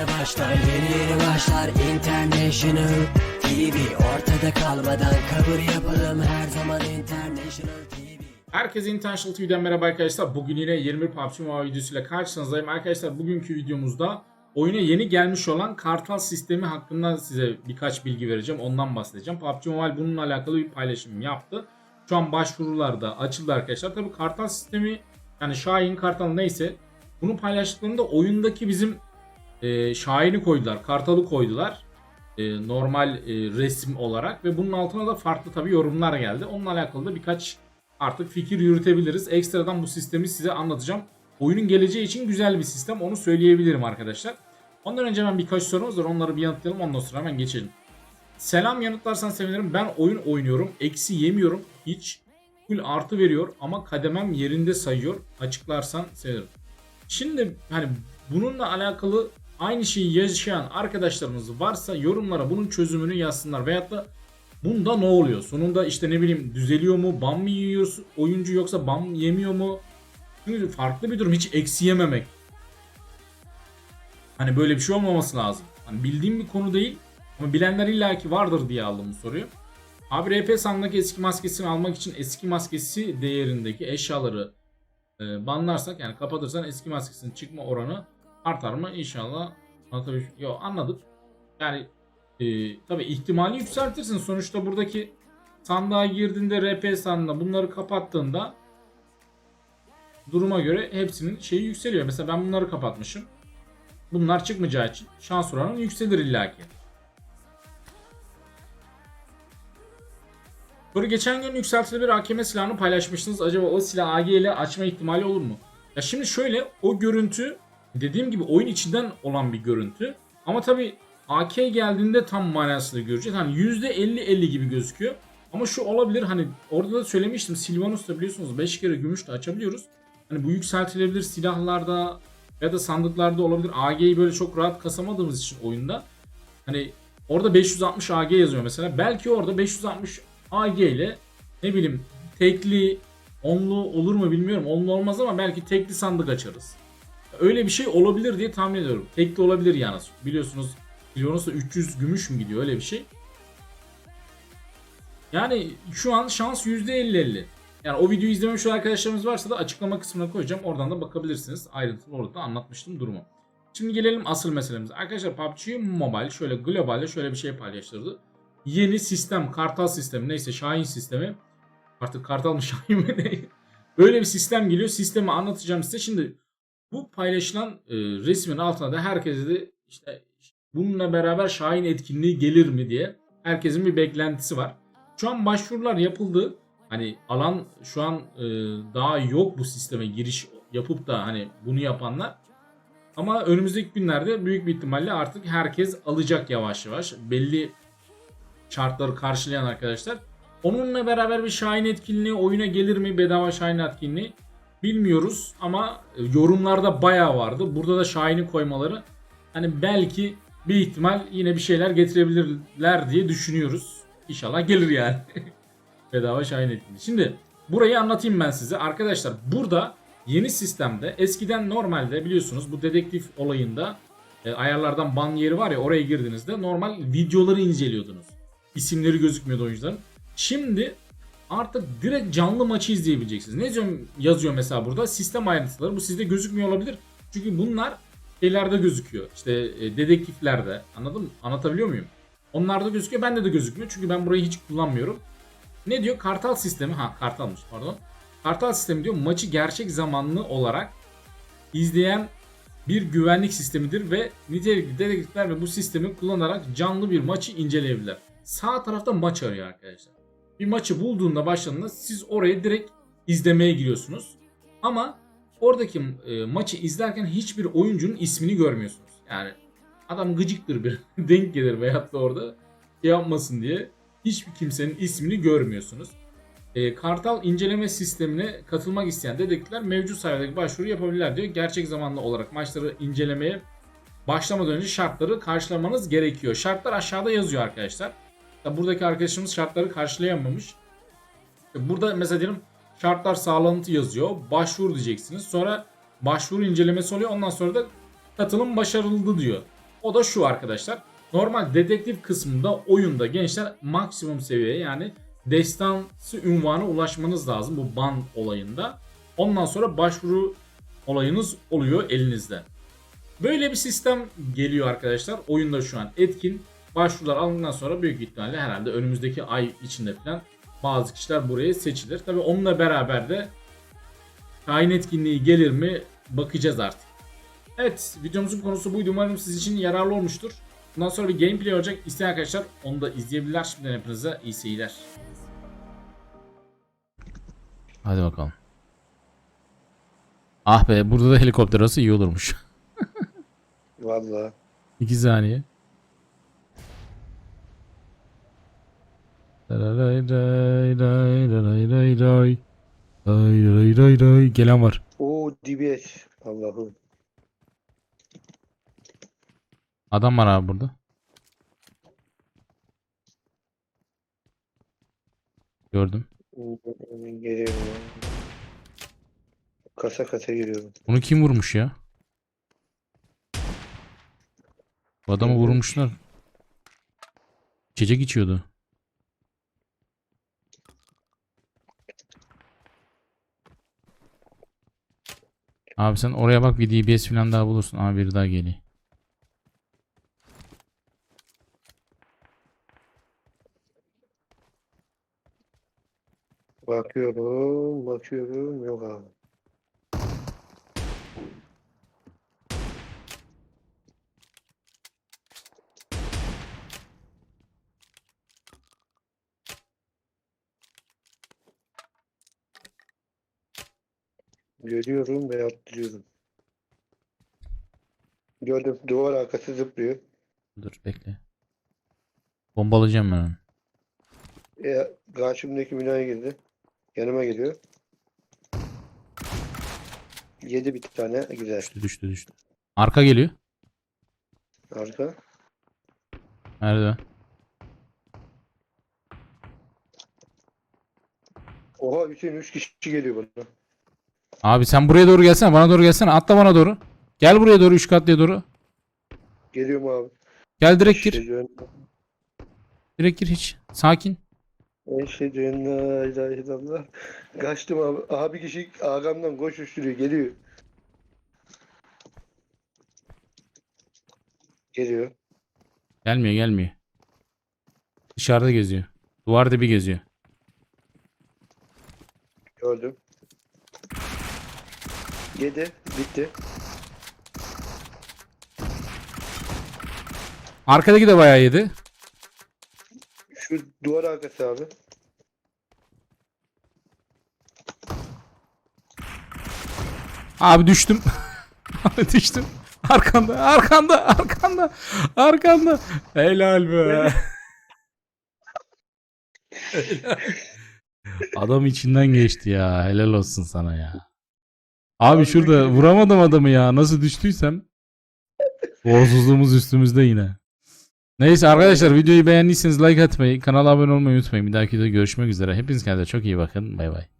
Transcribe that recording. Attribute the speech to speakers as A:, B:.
A: yeni başlar Yeni yeni başlar International TV Ortada kalmadan kabul yapalım Her zaman International TV
B: Herkese Intentional TV'den merhaba arkadaşlar. Bugün yine 21 PUBG Mobile videosuyla karşınızdayım. Arkadaşlar bugünkü videomuzda oyuna yeni gelmiş olan kartal sistemi hakkında size birkaç bilgi vereceğim. Ondan bahsedeceğim. PUBG Mobile bununla alakalı bir paylaşım yaptı. Şu an başvurular da açıldı arkadaşlar. Tabii kartal sistemi yani Şahin kartal neyse bunu paylaştıklarında oyundaki bizim e, Şahin'i koydular. Kartalı koydular. E, normal e, resim olarak ve bunun altına da farklı tabii yorumlar geldi. Onunla alakalı da birkaç artık fikir yürütebiliriz. Ekstradan bu sistemi size anlatacağım. Oyunun geleceği için güzel bir sistem onu söyleyebilirim arkadaşlar. Ondan önce ben birkaç sorumuz var onları bir yanıtlayalım ondan sonra hemen geçelim. Selam yanıtlarsan sevinirim. Ben oyun oynuyorum. Eksi yemiyorum hiç. Full artı veriyor ama kademem yerinde sayıyor. Açıklarsan sevinirim. Şimdi hani bununla alakalı aynı şeyi yaşayan arkadaşlarımız varsa yorumlara bunun çözümünü yazsınlar. Veyahut da bunda ne oluyor? Sonunda işte ne bileyim düzeliyor mu? Ban mı yiyor oyuncu yoksa ban yemiyor mu? Çünkü farklı bir durum. Hiç eksi yememek. Hani böyle bir şey olmaması lazım. Hani bildiğim bir konu değil. Ama bilenler illaki vardır diye aldım bu soruyu. Abi RP sandaki eski maskesini almak için eski maskesi değerindeki eşyaları e, banlarsak yani kapatırsan eski maskesinin çıkma oranı artar mı? İnşallah anlatabiliyor. Yo anladık. Yani e, tabii ihtimali yükseltirsin. Sonuçta buradaki sandığa girdiğinde RP sandığında bunları kapattığında duruma göre hepsinin şeyi yükseliyor. Mesela ben bunları kapatmışım. Bunlar çıkmayacağı için şans oranın yükselir illaki. Sonra geçen gün yükseltilebilir AKM silahını paylaşmıştınız. Acaba o silah AG ile açma ihtimali olur mu? Ya şimdi şöyle o görüntü dediğim gibi oyun içinden olan bir görüntü. Ama tabi AK geldiğinde tam manasını göreceğiz. Hani %50-50 gibi gözüküyor. Ama şu olabilir hani orada da söylemiştim Silvanus'ta biliyorsunuz 5 kere gümüşle açabiliyoruz. Hani bu yükseltilebilir silahlarda ya da sandıklarda olabilir. AG'yi böyle çok rahat kasamadığımız için oyunda. Hani orada 560 AG yazıyor mesela. Belki orada 560 AG ile ne bileyim tekli onlu olur mu bilmiyorum. Onlu olmaz ama belki tekli sandık açarız. Öyle bir şey olabilir diye tahmin ediyorum. Tekli olabilir yani. Biliyorsunuz Milyonus'ta 300 gümüş mü gidiyor öyle bir şey. Yani şu an şans %50-50. Yani o videoyu izlememiş olan arkadaşlarımız varsa da açıklama kısmına koyacağım. Oradan da bakabilirsiniz. Ayrıntılı orada da anlatmıştım durumu. Şimdi gelelim asıl meselemize. Arkadaşlar PUBG Mobile şöyle globalde şöyle bir şey paylaştırdı. Yeni sistem, kartal sistemi neyse Şahin sistemi. Artık kartal mı Şahin mi ne? Böyle bir sistem geliyor. Sistemi anlatacağım size. Şimdi bu paylaşılan e, resmin altına da herkese de işte bununla beraber Şahin etkinliği gelir mi diye herkesin bir beklentisi var. Şu an başvurular yapıldı. Hani alan şu an e, daha yok bu sisteme giriş yapıp da hani bunu yapanlar. Ama önümüzdeki günlerde büyük bir ihtimalle artık herkes alacak yavaş yavaş. Belli şartları karşılayan arkadaşlar. Onunla beraber bir Şahin etkinliği oyuna gelir mi bedava Şahin etkinliği bilmiyoruz ama e, yorumlarda bayağı vardı. Burada da Şahin'i koymaları hani belki bir ihtimal yine bir şeyler getirebilirler diye düşünüyoruz. İnşallah gelir yani. bedava Şahin etkinliği. Şimdi burayı anlatayım ben size. Arkadaşlar burada yeni sistemde eskiden normalde biliyorsunuz bu dedektif olayında e, ayarlardan ban yeri var ya oraya girdiğinizde normal videoları inceliyordunuz. İsimleri gözükmüyordu oyuncuların. Şimdi artık direkt canlı maçı izleyebileceksiniz. Ne yazıyor, yazıyor mesela burada? Sistem ayrıntıları. Bu sizde gözükmüyor olabilir. Çünkü bunlar şeylerde gözüküyor. İşte e, dedektiflerde. Anladın mı? Anlatabiliyor muyum? Onlarda gözüküyor. Bende de gözükmüyor. Çünkü ben burayı hiç kullanmıyorum. Ne diyor? Kartal sistemi. Ha kartalmış pardon. Kartal sistemi diyor maçı gerçek zamanlı olarak izleyen bir güvenlik sistemidir ve nitelikli dedektifler ve bu sistemi kullanarak canlı bir maçı inceleyebilirler. Sağ tarafta maç arıyor arkadaşlar. Bir maçı bulduğunda başladığında siz oraya direkt izlemeye giriyorsunuz. Ama oradaki e, maçı izlerken hiçbir oyuncunun ismini görmüyorsunuz. Yani adam gıcıktır bir denk gelir veyahut da orada şey yapmasın diye hiçbir kimsenin ismini görmüyorsunuz. E, Kartal inceleme sistemine katılmak isteyen dedektifler mevcut sayfadaki başvuru yapabilirler diyor. Gerçek zamanlı olarak maçları incelemeye başlamadan önce şartları karşılamanız gerekiyor. Şartlar aşağıda yazıyor arkadaşlar. Ya buradaki arkadaşımız şartları karşılayamamış. Burada mesela diyelim şartlar sağlantı yazıyor. Başvur diyeceksiniz. Sonra başvuru incelemesi oluyor. Ondan sonra da katılım başarıldı diyor. O da şu arkadaşlar. Normal dedektif kısmında oyunda gençler maksimum seviyeye yani destansı ünvana ulaşmanız lazım bu ban olayında. Ondan sonra başvuru olayınız oluyor elinizde. Böyle bir sistem geliyor arkadaşlar. Oyunda şu an etkin. Başvurular alındıktan sonra büyük ihtimalle herhalde önümüzdeki ay içinde falan bazı kişiler buraya seçilir. Tabi onunla beraber de tayin etkinliği gelir mi bakacağız artık. Evet videomuzun konusu buydu. Umarım siz için yararlı olmuştur. Bundan sonra bir gameplay olacak. İsteyen arkadaşlar onu da izleyebilirler. Şimdiden hepinize iyi seyirler. Hadi bakalım. Ah be burada da helikopter olsa iyi olurmuş.
C: Valla.
B: 2 saniye. Gelen var.
C: Oo DBS. Allah'ım.
B: Adam var abi burada. Gördüm.
C: Geliyorum. Kasa kasa geliyorum.
B: Bunu kim vurmuş ya? Bu adamı vurmuşlar. İçecek içiyordu. Abi sen oraya bak bir DBS falan daha bulursun. Abi biri daha geliyor.
C: Bakıyorum, bakıyorum. Yok abi. Görüyorum ve attırıyorum. Gördüm. Duvar arkası zıplıyor.
B: Dur bekle. Bombalayacağım ben onu.
C: E, karşımdaki binaya girdi. Yanıma geliyor. Yedi bir tane. Güzel.
B: Düştü düştü düştü. Arka geliyor.
C: Arka.
B: Nerede?
C: Oha Hüseyin 3 kişi geliyor bana.
B: Abi sen buraya doğru gelsene. Bana doğru gelsene. Atla bana doğru. Gel buraya doğru. Üç katlıya doğru.
C: Geliyor mu abi?
B: Gel direkt gir.
C: Eşhedü
B: Direkt gir hiç. Sakin.
C: Eşhedü en la ilahe illallah. Kaçtım abi. Abi kişi arkamdan koşuşturuyor. Geliyor. Geliyor.
B: Gelmiyor gelmiyor. Dışarıda geziyor. Duvar dibi geziyor.
C: Gördüm. Yedi. Bitti.
B: Arkadaki de bayağı yedi.
C: Şu duvar arkası abi.
B: Abi düştüm. Abi düştüm. Arkanda, arkanda, arkanda, arkanda. Helal be. Adam içinden geçti ya. Helal olsun sana ya. Abi şurada vuramadım adamı ya. Nasıl düştüysem. Boğazsızlığımız üstümüzde yine. Neyse arkadaşlar videoyu beğendiyseniz like atmayı, kanala abone olmayı unutmayın. Bir dahaki videoda görüşmek üzere. Hepiniz kendinize çok iyi bakın. Bay bay.